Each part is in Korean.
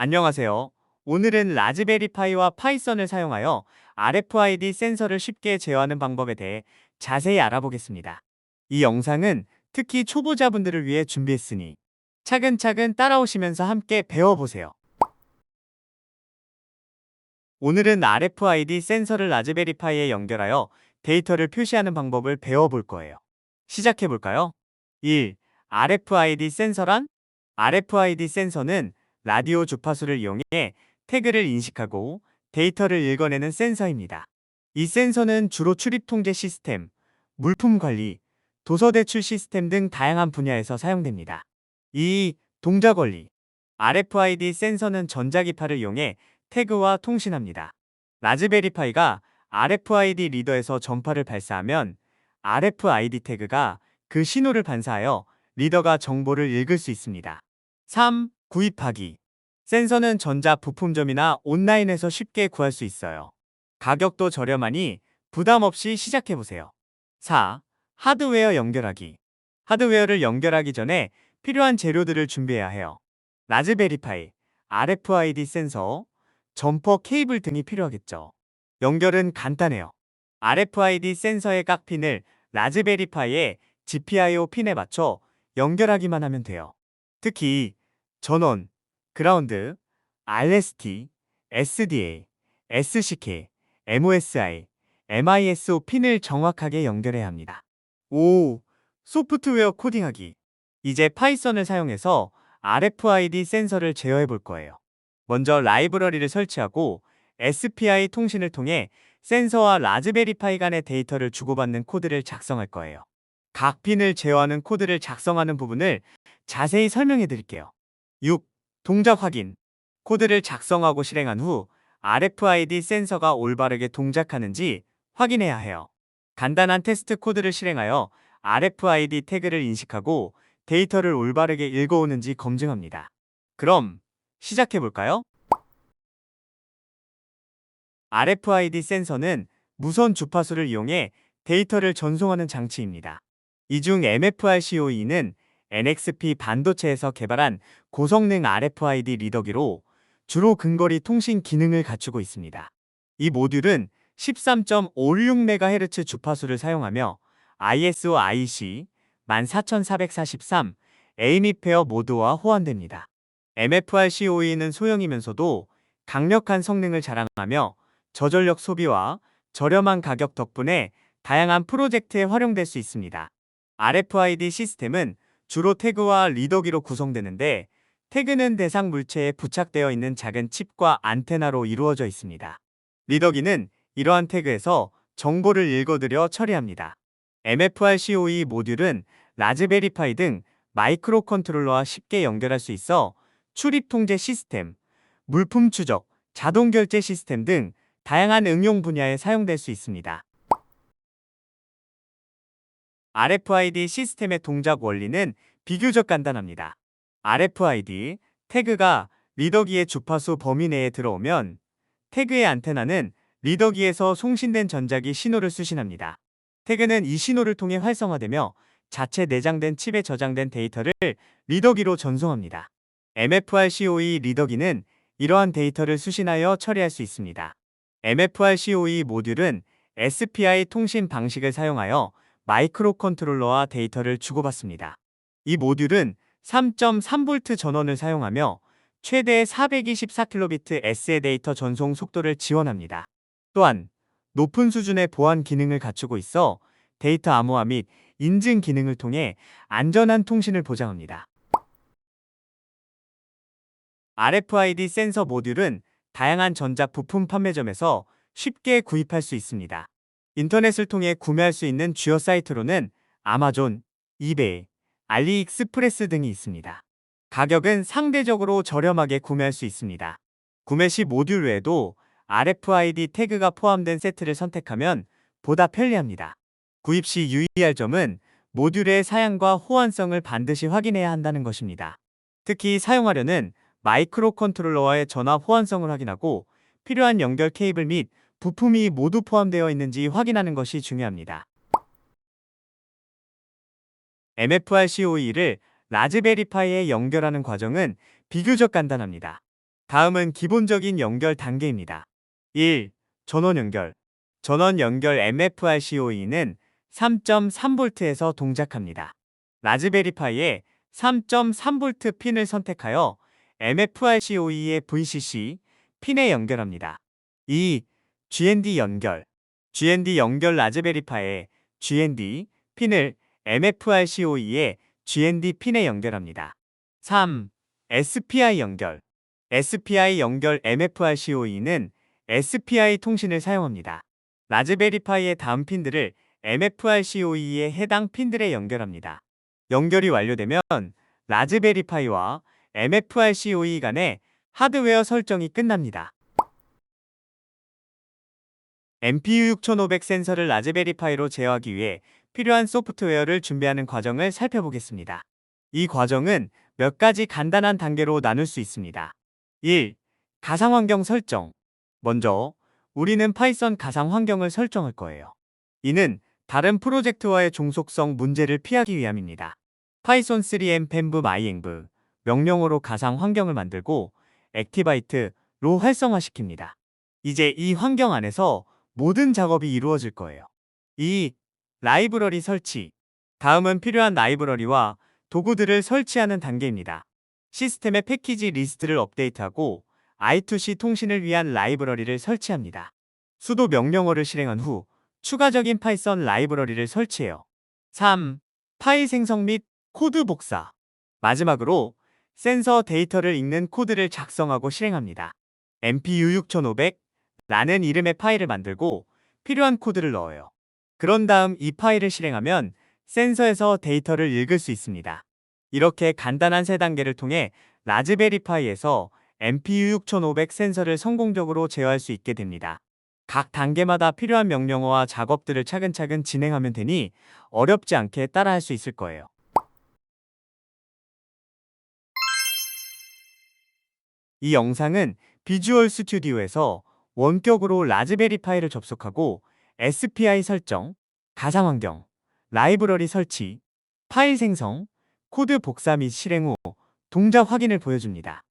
안녕하세요. 오늘은 라즈베리 파이와 파이썬을 사용하여 RFID 센서를 쉽게 제어하는 방법에 대해 자세히 알아보겠습니다. 이 영상은 특히 초보자분들을 위해 준비했으니 차근차근 따라오시면서 함께 배워보세요. 오늘은 RFID 센서를 라즈베리 파이에 연결하여 데이터를 표시하는 방법을 배워볼 거예요. 시작해볼까요? 1. RFID 센서란? RFID 센서는 라디오 주파수를 이용해 태그를 인식하고 데이터를 읽어내는 센서입니다. 이 센서는 주로 출입 통제 시스템, 물품 관리, 도서 대출 시스템 등 다양한 분야에서 사용됩니다. 2. 동작 원리 RFID 센서는 전자기파를 이용해 태그와 통신합니다. 라즈베리 파이가 RFID 리더에서 전파를 발사하면 RFID 태그가 그 신호를 반사하여 리더가 정보를 읽을 수 있습니다. 3. 구입하기 센서는 전자 부품점이나 온라인에서 쉽게 구할 수 있어요. 가격도 저렴하니 부담 없이 시작해보세요. 4. 하드웨어 연결하기 하드웨어를 연결하기 전에 필요한 재료들을 준비해야 해요. 라즈베리 파이, RFID 센서, 점퍼 케이블 등이 필요하겠죠. 연결은 간단해요. RFID 센서의 각 핀을 라즈베리 파이의 GPIO 핀에 맞춰 연결하기만 하면 돼요. 특히 전원, 그라운드, RST, SDA, SCK, MOSI, MISO 핀을 정확하게 연결해야 합니다. 5. 소프트웨어 코딩하기. 이제 파이썬을 사용해서 RFID 센서를 제어해 볼 거예요. 먼저 라이브러리를 설치하고 SPI 통신을 통해 센서와 라즈베리 파이 간의 데이터를 주고받는 코드를 작성할 거예요. 각 핀을 제어하는 코드를 작성하는 부분을 자세히 설명해 드릴게요. 6. 동작 확인. 코드를 작성하고 실행한 후 RFID 센서가 올바르게 동작하는지 확인해야 해요. 간단한 테스트 코드를 실행하여 RFID 태그를 인식하고 데이터를 올바르게 읽어오는지 검증합니다. 그럼 시작해 볼까요? RFID 센서는 무선 주파수를 이용해 데이터를 전송하는 장치입니다. 이 중 MFRCOE는 NXP 반도체에서 개발한 고성능 RFID 리더기로 주로 근거리 통신 기능을 갖추고 있습니다. 이 모듈은 13.56MHz 주파수를 사용하며 ISO IC 14443 에이미 페어 모드와 호환됩니다. MFRCOE는 소형이면서도 강력한 성능을 자랑하며 저전력 소비와 저렴한 가격 덕분에 다양한 프로젝트에 활용될 수 있습니다. RFID 시스템은 주로 태그와 리더기로 구성되는데 태그는 대상 물체에 부착되어 있는 작은 칩과 안테나로 이루어져 있습니다. 리더기는 이러한 태그에서 정보를 읽어들여 처리합니다. MFRCOE 모듈은 라즈베리 파이 등 마이크로 컨트롤러와 쉽게 연결할 수 있어 출입 통제 시스템, 물품 추적, 자동 결제 시스템 등 다양한 응용 분야에 사용될 수 있습니다. RFID 시스템의 동작 원리는 비교적 간단합니다. RFID 태그가 리더기의 주파수 범위 내에 들어오면 태그의 안테나는 리더기에서 송신된 전자기 신호를 수신합니다. 태그는 이 신호를 통해 활성화되며 자체 내장된 칩에 저장된 데이터를 리더기로 전송합니다. MFRCOE 리더기는 이러한 데이터를 수신하여 처리할 수 있습니다. MFRCOE 모듈은 SPI 통신 방식을 사용하여 마이크로 컨트롤러와 데이터를 주고받습니다. 이 모듈은 3.3V 전원을 사용하며 최대 424kbit S의 데이터 전송 속도를 지원합니다. 또한 높은 수준의 보안 기능을 갖추고 있어 데이터 암호화 및 인증 기능을 통해 안전한 통신을 보장합니다. RFID 센서 모듈은 다양한 전자 부품 판매점에서 쉽게 구입할 수 있습니다. 인터넷을 통해 구매할 수 있는 주요 사이트로는 아마존, 이베이, 알리익스프레스 등이 있습니다. 가격은 상대적으로 저렴하게 구매할 수 있습니다. 구매 시 모듈 외에도 RFID 태그가 포함된 세트를 선택하면 보다 편리합니다. 구입 시 유의할 점은 모듈의 사양과 호환성을 반드시 확인해야 한다는 것입니다. 특히 사용하려는 마이크로 컨트롤러와의 전압 호환성을 확인하고 필요한 연결 케이블 및 부품이 모두 포함되어 있는지 확인하는 것이 중요합니다. MFRCOE를 라즈베리 파이에 연결하는 과정은 비교적 간단합니다. 다음은 기본적인 연결 단계입니다. 1. 전원 연결. 전원 연결 MFRCOE는 3.3V에서 동작합니다. 라즈베리파이에 3.3V 핀을 선택하여 MFRCOE의 VCC 핀에 연결합니다. 2. GND 연결. GND 연결 라즈베리파에 GND 핀을 MFRCOE의 GND 핀에 연결합니다. 3. SPI 연결. SPI 연결 MFRCOE는 SPI 통신을 사용합니다. 라즈베리파이의 다음 핀들을 MFRCOE의 해당 핀들에 연결합니다. 연결이 완료되면 라즈베리파이와 MFRCOE 간의 하드웨어 설정이 끝납니다. MPU 6500 센서를 라즈베리파이로 제어하기 위해 필요한 소프트웨어를 준비하는 과정을 살펴보겠습니다. 이 과정은 몇 가지 간단한 단계로 나눌 수 있습니다. 1. 가상환경 설정. 먼저 우리는 파이썬 가상환경을 설정할 거예요. 이는 다른 프로젝트와의 종속성 문제를 피하기 위함입니다. 파이썬 3m 펜브 마이앵브 명령어로 가상 환경을 만들고 액티바이트로 활성화시킵니다. 이제 이 환경 안에서 모든 작업이 이루어질 거예요. 2. 라이브러리 설치. 다음은 필요한 라이브러리와 도구들을 설치하는 단계입니다. 시스템의 패키지 리스트를 업데이트하고 I2C 통신을 위한 라이브러리를 설치합니다. 수도 명령어를 실행한 후 추가적인 파이썬 라이브러리를 설치해요. 3. 파일 생성 및 코드 복사. 마지막으로 센서 데이터를 읽는 코드를 작성하고 실행합니다. MPU 6500 라는 이름의 파일을 만들고 필요한 코드를 넣어요. 그런 다음 이 파일을 실행하면 센서에서 데이터를 읽을 수 있습니다. 이렇게 간단한 세 단계를 통해 라즈베리파이에서 MPU 6500 센서를 성공적으로 제어할 수 있게 됩니다. 각 단계마다 필요한 명령어와 작업들을 차근차근 진행하면 되니 어렵지 않게 따라할 수 있을 거예요. 이 영상은 비주얼 스튜디오에서 원격으로 라즈베리 파이를 접속하고 SPI 설정, 가상 환경, 라이브러리 설치, 파일 생성, 코드 복사 및 실행 후 동작 확인을 보여줍니다.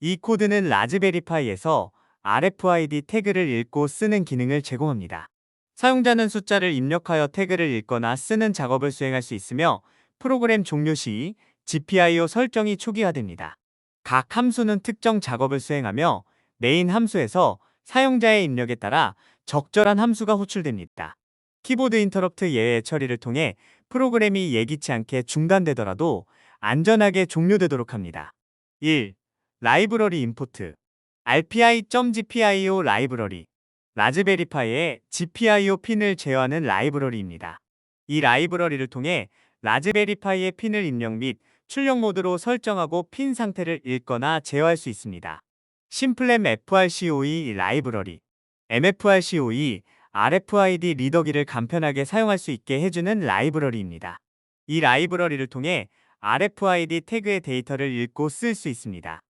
이 코드는 라즈베리파이에서 RFID 태그를 읽고 쓰는 기능을 제공합니다. 사용자는 숫자를 입력하여 태그를 읽거나 쓰는 작업을 수행할 수 있으며 프로그램 종료 시 GPIO 설정이 초기화됩니다. 각 함수는 특정 작업을 수행하며 메인 함수에서 사용자의 입력에 따라 적절한 함수가 호출됩니다. 키보드 인터럽트 예외 처리를 통해 프로그램이 예기치 않게 중단되더라도 안전하게 종료되도록 합니다. 1. 라이브러리 임포트 rpi.gpio 라이브러리 라즈베리파이의 GPIO 핀을 제어하는 라이브러리입니다. 이 라이브러리를 통해 라즈베리파이의 핀을 입력 및 출력 모드로 설정하고 핀 상태를 읽거나 제어할 수 있습니다. 심플램 FRCOE 라이브러리 MFRCOE RFID 리더기를 간편하게 사용할 수 있게 해주는 라이브러리입니다. 이 라이브러리를 통해 RFID 태그의 데이터를 읽고 쓸 수 있습니다.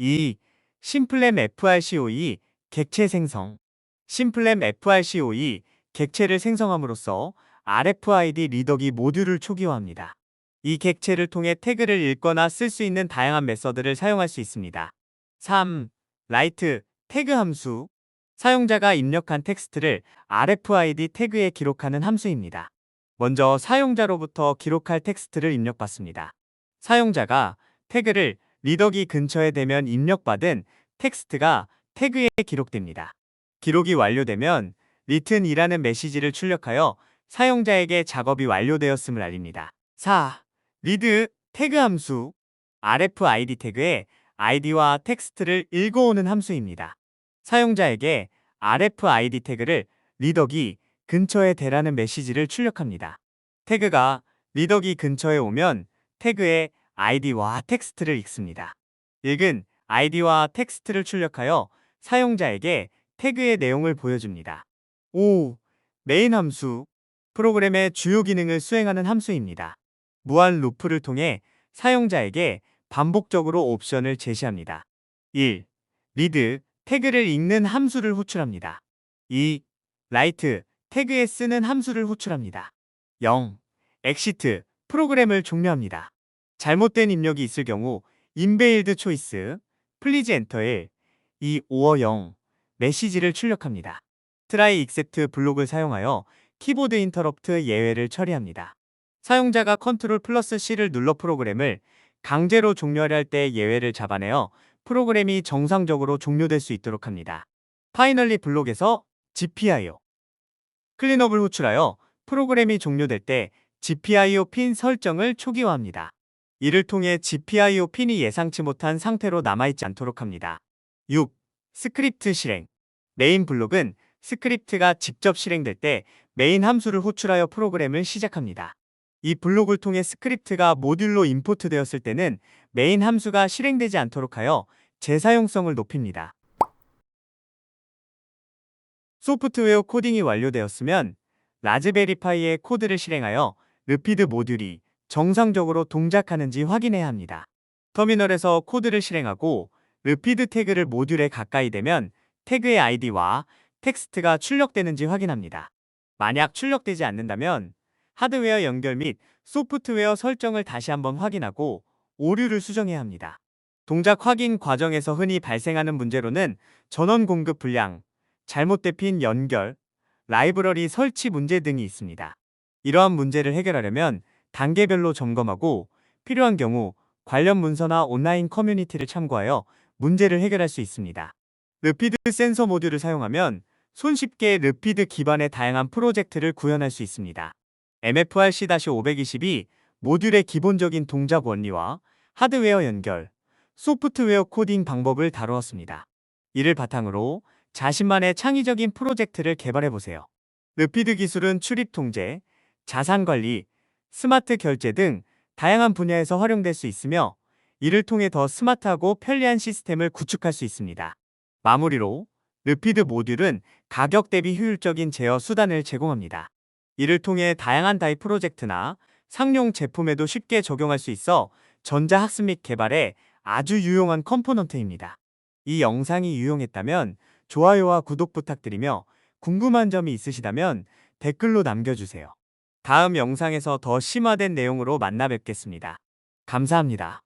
2. 심플램 FRCOE 객체 생성 심플램 FRCOE 객체를 생성함으로써 RFID 리더기 모듈을 초기화합니다. 이 객체를 통해 태그를 읽거나 쓸 수 있는 다양한 메서드를 사용할 수 있습니다. 3. 라이트 태그 함수 사용자가 입력한 텍스트를 RFID 태그에 기록하는 함수입니다. 먼저 사용자로부터 기록할 텍스트를 입력받습니다. 사용자가 태그를 리더기 근처에 대면 입력받은 텍스트가 태그에 기록됩니다. 기록이 완료되면 리튼이라는 메시지를 출력하여 사용자에게 작업이 완료되었음을 알립니다. 4. 리드 태그 함수 RFID 태그에 아이디와 텍스트를 읽어오는 함수입니다. 사용자에게 RFID 태그를 리더기 근처에 대라는 메시지를 출력합니다. 태그가 리더기 근처에 오면 태그에 아이디와 텍스트를 읽습니다. 읽은 아이디와 텍스트를 출력하여 사용자에게 태그의 내용을 보여줍니다. 5. 메인 함수 프로그램의 주요 기능을 수행하는 함수입니다. 무한 루프를 통해 사용자에게 반복적으로 옵션을 제시합니다. 1. 리드 태그를 읽는 함수를 호출합니다. 2. 라이트 태그에 쓰는 함수를 호출합니다. 0. 엑시트 프로그램을 종료합니다. 잘못된 입력이 있을 경우 인베일드 초이스 플리즈 엔터에 2 5 0 메시지를 출력합니다. 트라이 익셉트 블록을 사용하여 키보드 인터럽트 예외를 처리합니다. 사용자가 컨트롤 플러스 C를 눌러 프로그램을 강제로 종료하려 할때 예외를 잡아내어 프로그램이 정상적으로 종료될 수 있도록 합니다. 파이널리 블록에서 GPIO 클린업을 호출하여 프로그램이 종료될 때 GPIO 핀 설정을 초기화합니다. 이를 통해 GPIO 핀이 예상치 못한 상태로 남아있지 않도록 합니다. 6. 스크립트 실행 메인 블록은 스크립트가 직접 실행될 때 메인 함수를 호출하여 프로그램을 시작합니다. 이 블록을 통해 스크립트가 모듈로 임포트 되었을 때는 메인 함수가 실행되지 않도록 하여 재사용성을 높입니다. 소프트웨어 코딩이 완료되었으면 라즈베리파이의 코드를 실행하여 르피드 모듈이 정상적으로 동작하는지 확인해야 합니다. 터미널에서 코드를 실행하고 르피드 태그를 모듈에 가까이 대면 태그의 아이디와 텍스트가 출력되는지 확인합니다. 만약 출력되지 않는다면 하드웨어 연결 및 소프트웨어 설정을 다시 한번 확인하고 오류를 수정해야 합니다. 동작 확인 과정에서 흔히 발생하는 문제로는 전원 공급 불량, 잘못된 핀 연결, 라이브러리 설치 문제 등이 있습니다. 이러한 문제를 해결하려면 단계별로 점검하고 필요한 경우 관련 문서나 온라인 커뮤니티를 참고하여 문제를 해결할 수 있습니다. 르피드 센서 모듈을 사용하면 손쉽게 르피드 기반의 다양한 프로젝트를 구현할 수 있습니다. MFRC-522 모듈의 기본적인 동작 원리와 하드웨어 연결, 소프트웨어 코딩 방법을 다루었습니다. 이를 바탕으로 자신만의 창의적인 프로젝트를 개발해 보세요. 르피드 기술은 출입 통제, 자산 관리, 스마트 결제 등 다양한 분야에서 활용될 수 있으며 이를 통해 더 스마트하고 편리한 시스템을 구축할 수 있습니다. 마무리로 르피드 모듈은 가격 대비 효율적인 제어 수단을 제공합니다. 이를 통해 다양한 다이 프로젝트나 상용 제품에도 쉽게 적용할 수 있어 전자학습 및 개발에 아주 유용한 컴포넌트입니다. 이 영상이 유용했다면 좋아요와 구독 부탁드리며 궁금한 점이 있으시다면 댓글로 남겨주세요. 다음 영상에서 더 심화된 내용으로 만나 뵙겠습니다. 감사합니다.